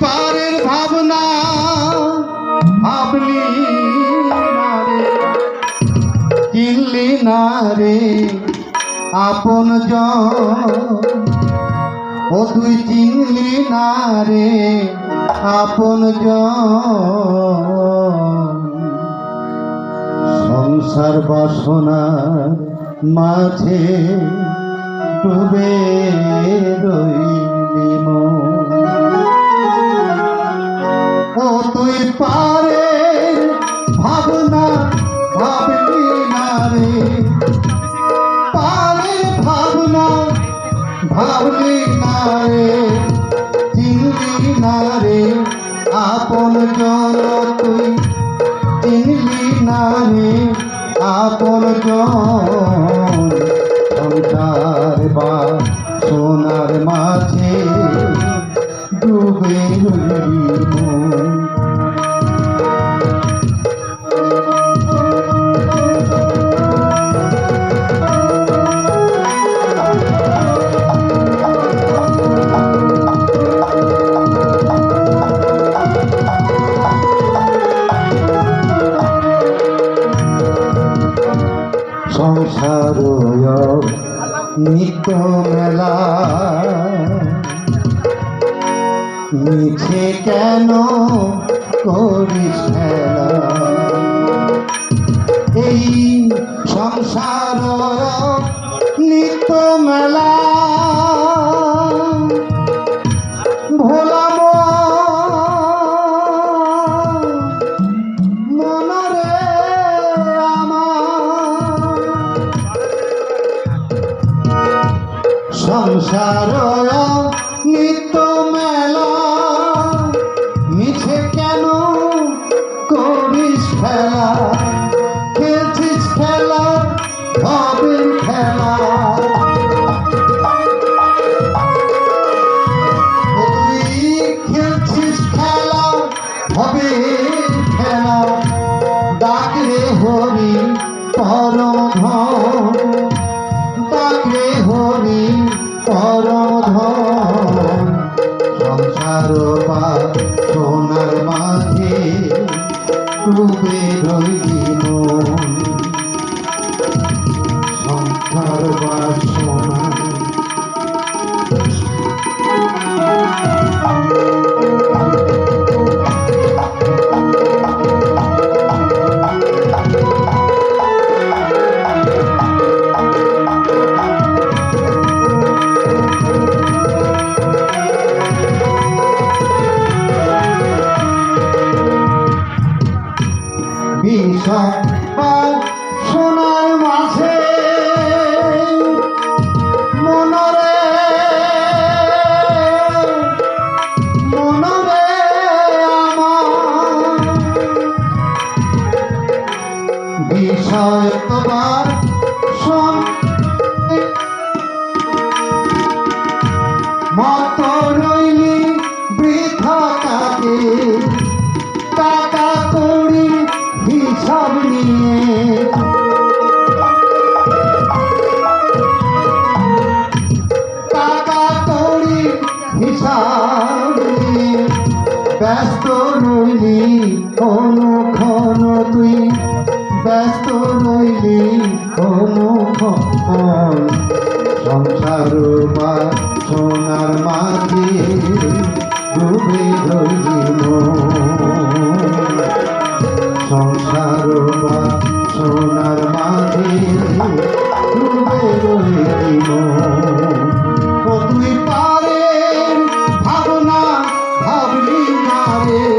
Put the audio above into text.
পারের ভাবনা ভাবলি চিনলি না রে আপন ও তুই চিনলি না রে আপন সংসার বাসনার মাঝে ডুবে রইলি। ভাবলি না রে চিনলি না রে আপন জন তুই। চিনলি না রে আপন জন নিত্য মেলা। মিছে কেন করিস খেলা এই সংসার সংসার নিত্য মেলা। মিছে কেন করিস খেলা? খেলছিস খেলা হবে খেলা। খেলছিস খেলা হবে খেলা। ডাকরে হরি, পরম ধন। সোনার মাঝে ডুবে বিষয় আর সোনার মাঝে। মনরে মনরে আমার। বিষয় তোমার মত রইলি বৃথা কাকে? অনুক্ষণ তুই ব্যস্ত রইলি অনুক্ষণ সংসার বা সোনার মাঝে ডুবে রইলি সংসার বা সোনার মাঝে ডুবে রইলি তুই পারে ভাবনা, ভাবলি না রে।